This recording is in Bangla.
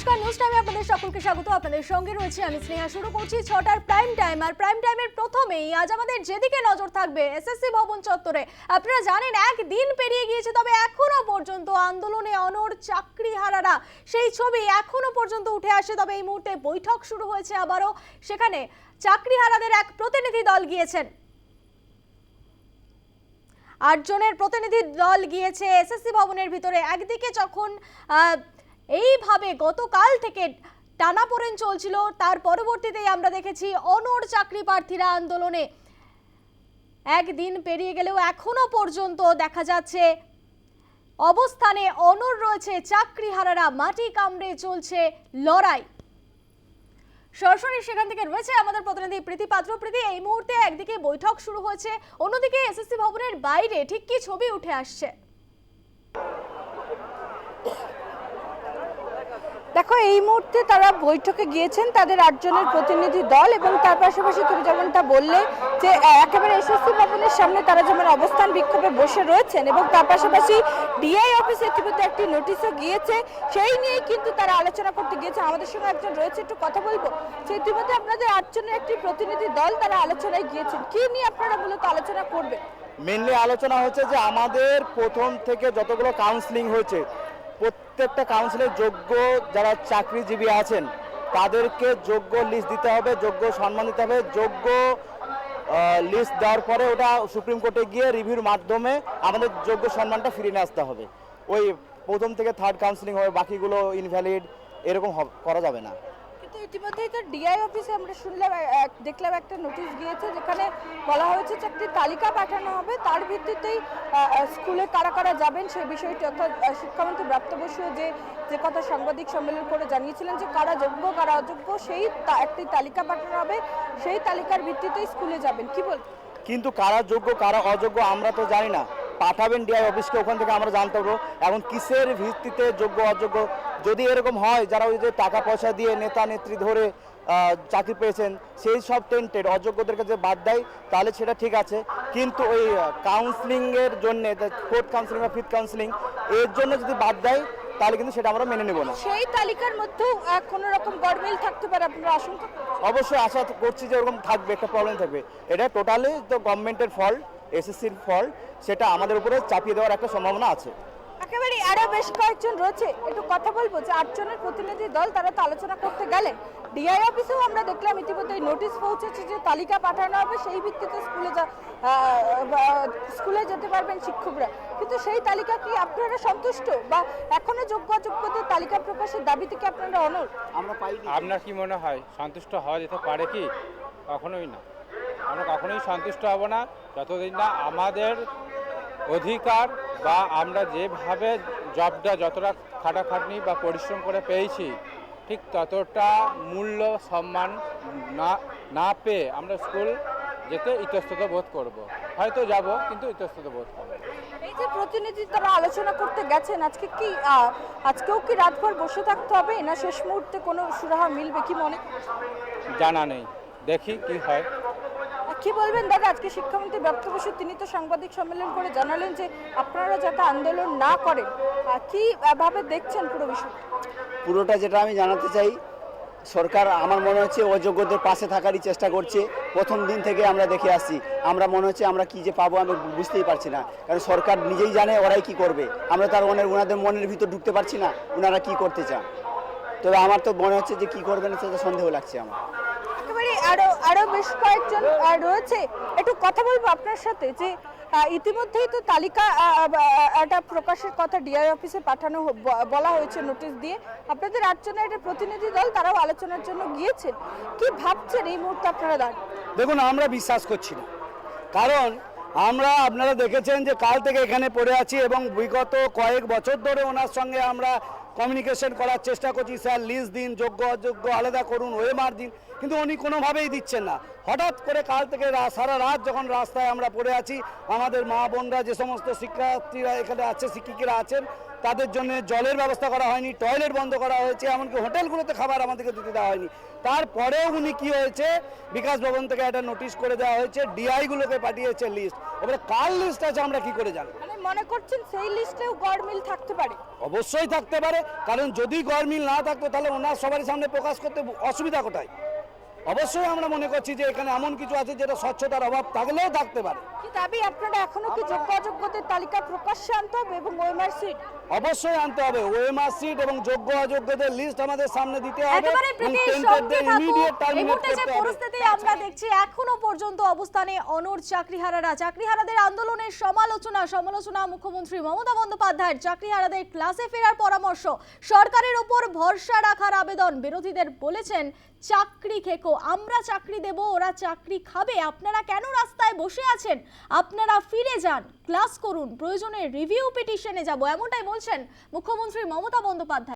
নমস্কার নিউজ টাইমে আপনাদের সকলকে স্বাগত। আপনাদের সঙ্গে রয়েছে আমি স্নেহা শুরু করছি ছটার প্রাইম টাইম আর প্রাইম টাইমের প্রথমেই আজ আমাদের যেদিকে নজর থাকবে এসএসসি ভবন চত্বরে। আপনারা জানেন, একদিন পেরিয়ে গিয়েছে, তবে এখনও পর্যন্ত আন্দোলনে অনর চাকরি হারারা সেই ছবি এখনও পর্যন্ত উঠে আসে, তবে এই মুহূর্তে বৈঠক শুরু হয়েছে আবারও। সেখানে চাকরি হারাদের এক প্রতিনিধি দল গিয়েছেন। আটজনের প্রতিনিধি দল গিয়েছে এসএসসি ভবনের ভিতরে। একদিকে যখন এইভাবে গতকাল থেকে টানাপোড়েন চলছিল। তার পরবর্তীতেই আমরা দেখেছি অনর চাকরি প্রার্থীরা আন্দোলনে একদিন পেরিয়ে গেলেও এখনও পর্যন্ত দেখা যাচ্ছে অবস্থানে অনর রয়েছে, চাকরিহারারা মাটি কামড়ে চলছে লড়াই। সরাসরি সেখান থেকে রয়েছে আমাদের প্রতিনিধি প্রীতি পাত্র। প্রীতি, এই মুহূর্তে একদিকে বৈঠক শুরু হয়েছে, অন্যদিকে এসএসসি ভবনের বাইরে ঠিক কি ছবি উঠে আসছে? দেখো, এই মুহূর্তে তারা বৈঠকে গিয়েছেন তাদের আটজনের প্রতিনিধি দল এবং তার পাশাপাশি তুমি যেমনটা বললে যে একেবারে এসএসসি ভবনের সামনে তারা যেমন অবস্থান বিক্ষোভে বসে রয়েছেন এবং তার পাশাপাশি ডিআই অফিসে ইতিমধ্যে একটি নোটিশও গিয়েছে। সেই নিয়ে কিন্তু তারা আলোচনা করতে গিয়েছে। আমাদের সঙ্গে একজন রয়েছে, একটু কথা বলব? যে ইতিমধ্যে আপনাদের আটজনের একটি প্রতিনিধি দল তারা আলোচনায় গিয়েছেন। কি নিয়ে আপনারা মূলত আলোচনা করবেন? মেনলি আলোচনা হচ্ছে যে, আমাদের প্রথম থেকে যতগুলো কাউন্সিলিং হয়েছে প্রত্যেকটা কাউন্সিলের যোগ্য যারা চাকরিজীবী আছেন, তাদেরকে যোগ্য লিস্ট দিতে হবে, যোগ্য সম্মান দিতে হবে, যোগ্য লিস্ট দেওয়ার পরে ওটা সুপ্রিম কোর্টে গিয়ে রিভিউর মাধ্যমে আমাদের যোগ্য সম্মানটা ফিরিয়ে নিয়ে আসতে হবে। ওই প্রথম থেকে থার্ড কাউন্সিলিং হবে, বাকিগুলো ইনভ্যালিড এরকম করা যাবে না। কিন্তু ইতিমধ্যেই তো ডিআই অফিসে আমরা শুনলাম দেখলাম একটা নোটিশ গিয়েছে যেখানে বলা হয়েছে যে একটি তালিকা পাঠানো হবে। তার ভিত্তিতেই স্কুলে কারা কারা যাবেন সেই বিষয়টি অর্থাৎ শিক্ষামন্ত্রী ব্রাত্য বসু যে যে কথা সাংবাদিক সম্মেলন করে জানিয়েছিলেন যে কারা যোগ্য, কারা অযোগ্য, সেই একটি তালিকা পাঠানো হবে। সেই তালিকার ভিত্তিতেই স্কুলে যাবেন। কি বল? কিন্তু কারা যোগ্য, কারা অযোগ্য আমরা তো জানি না। পাঠাবেন ডিআই অফিসকে ওখান থেকে আমরা জানতে পারব। এখন কিসের ভিত্তিতে যোগ্য, অযোগ্য যদি এরকম হয় যারা ওই যে টাকা পয়সা দিয়ে নেতা নেত্রী ধরে চাকরি পেয়েছেন সেই সব টেন্টেড অযোগ্যদেরকে যে বাদ দেয় তাহলে সেটা ঠিক আছে। কিন্তু ওই কাউন্সিলিংয়ের জন্য ফোর্থ কাউন্সিলিং বা ফিফথ কাউন্সিলিং এর জন্য যদি বাদ দেয় তাহলে কিন্তু সেটা আমরা মেনে নেব না। সেই তালিকার মধ্যেও কোনো রকম গড়মিল থাকতে পারে আপনারা আশঙ্কা অবশ্যই আশা করছি যে ওরকম থাকবে একটা প্রবলেম থাকবে। এটা টোটালি তো গভর্নমেন্টের ফল্ট এসএসসির ফল্ট সেটা আমাদের উপরে চাপিয়ে দেওয়ার একটা সম্ভাবনা আছে। একেবারে আরও বেশ কয়েকজন রয়েছে। একটু কথা বলব যে আটজনের প্রতিনিধি দল তারা তো আলোচনা করতে গেলেন। ডিআই অফিসেও আমরা দেখলাম ইতিমধ্যে নোটিশ পৌঁছেছে যে তালিকা পাঠানো হবে সেই ভিত্তিতে স্কুলে যা স্কুলে যেতে পারবেন শিক্ষকরা। কিন্তু সেই তালিকা কি আপনারা সন্তুষ্ট? বা এখনও যোগ্য অযোগ্যদের তালিকা প্রকাশের দাবি থেকে আপনারা অনর আমরা আপনার কি মনে হয় সন্তুষ্ট হওয়া যেতে পারে কি? কখনোই না। আমরা কখনোই সন্তুষ্ট হব না। যতদিন না আমাদের অধিকার বা আমরা যেভাবে জবটা যতটা খাটাখাটনি বা পরিশ্রম করে পেয়েছি ঠিক ততটা মূল্য সম্মান না না পেয়ে আমরা স্কুল যেতে ইতস্তত বোধ করব। হয়তো যাব কিন্তু ইতস্তত বোধ করব। এই যে প্রতিনিধি তারা আলোচনা করতে গেছেন আজকে কি আজকেও কি রাতভর বসে থাকতে হবে? না শেষ মুহূর্তে কোনো সুরাহা মিলবে কি মনে? জানা নেই। দেখি কি হয়। কি বলবেন দাদা? আজকে শিক্ষামন্ত্রী ব্যক্ত বসু তিনি তো সাংবাদিক সম্মেলন করে জানালেন যে আপনারা যাতে আন্দোলন না করেন আহ, কি ভাবে দেখছেন পুরো বিষয় পুরোটা যেটা আমি জানাতে চাই সরকার আমার মনে হচ্ছে অযোগ্যদের পাশে থাকারই চেষ্টা করছে। প্রথম দিন থেকে আমরা দেখে আসছি। আমরা মনে হচ্ছে আমরা কি যে পাবো আমি বুঝতেই পারছি না। কারণ সরকার নিজেই জানে ওরাই কি করবে। আমরা তার ওনার ওনাদের মনের ভিতর ঢুকতে পারছি না ওনারা কি করতে চান। তবে আমার তো মনে হচ্ছে যে কি করবেন সেটা সন্দেহ লাগছে আমার। আরও আরও বেশ কয়েকজন রয়েছে। একটু কথা বলব আপনার সাথে যে ইতিমধ্যেই তো তালিকা একটা প্রকাশের কথা ডিআই অফিসে পাঠানো বলা হয়েছে নোটিশ দিয়ে। আপনাদের আটজনের একটা প্রতিনিধি দল, তারাও আলোচনার জন্য গিয়েছেন। কি ভাবছেন এই মুহূর্তে আপনারা দাঁড়? দেখুন, আমরা বিশ্বাস করছি না। কারণ আমরা, আপনারা দেখেছেন যে কাল থেকে এখানে পড়ে আছি এবং বিগত কয়েক বছর ধরে ওনার সঙ্গে আমরা কমিউনিকেশন করার চেষ্টা করছি, স্যার লিজ দিন, যোগ্য, অযোগ্য, আলাদা করুন ওয়েমার দিন। কিন্তু উনি কোনোভাবেই দিচ্ছেন না। হঠাৎ করে কাল থেকে সারা রাত যখন রাস্তায় আমরা পড়ে আছি আমাদের মা বোনরা যে সমস্ত শিক্ষার্থীরা এখানে আছে শিক্ষিকারা আছেন তাদের জন্য জলের ব্যবস্থা করা হয়নি টয়লেট বন্ধ করা হয়েছে এমনকি হোটেলগুলোতে খাবার আমাদেরকে দিতে দেওয়া হয়নি। তারপরেও উনি কি হয়েছে বিকাশ ভবন থেকে একটা নোটিশ করে দেওয়া হয়েছে ডিআইগুলোকে পাঠিয়েছে লিস্ট এবারে কার লিস্ট আছে আমরা কি করে জানি মানে মনে করছেন সেই লিস্টেও গড়মিল থাকতে পারে? অবশ্যই থাকতে পারে কারণ যদি গরমিল না থাকতো তাহলে ওনার সবারই সামনে প্রকাশ করতে অসুবিধা কোথায়? অবশ্যই আমরা মনে করছি যে এখানে এমন কিছু আছে যেটা স্বচ্ছতার অভাব থাকলেও থাকতে পারে। দাবি আপনারা এখনও কি যোগ্য অযোগ্যদের তালিকা প্রকাশ্যে আনতে হবে এবং ওএমআর সিট অবশ্যই আনতে হবে। ওএমআর সিট এবং যোগ্য অযোগ্যদের লিস্ট আমাদের সামনে দিতে হবে একেবারে টেন্টেডদের ইমিডিয়েট টার্মিনেট করতে হবে। পরিস্থিতি আমরা দেখছি এখনও পর্যন্ত অবস্থানে অনর চাকরিহারারা। চাকরিহারাদের আন্দোলনের সমালোচনা সমালোচনা মুখ্যমন্ত্রী মমতা বন্দ্যোপাধ্যায়ের। চাকরিহারাদের ক্লাসে ফেরার পরামর্শ। সরকারের ওপর ভরসা রাখার আবেদন বিরোধীদের বলেছেন চাকরি খেকো। আমরা চাকরি দেব, ওরা চাকরি খাবে। আপনারা কেন রাস্তায় বসে আছেন? আপনারা ফিরে যান, ক্লাস করুন, প্রয়োজনে রিভিউ পিটিশনে যাব, এমনটাই বলছেন মুখ্যমন্ত্রী মমতা বন্দ্যোপাধ্যায়।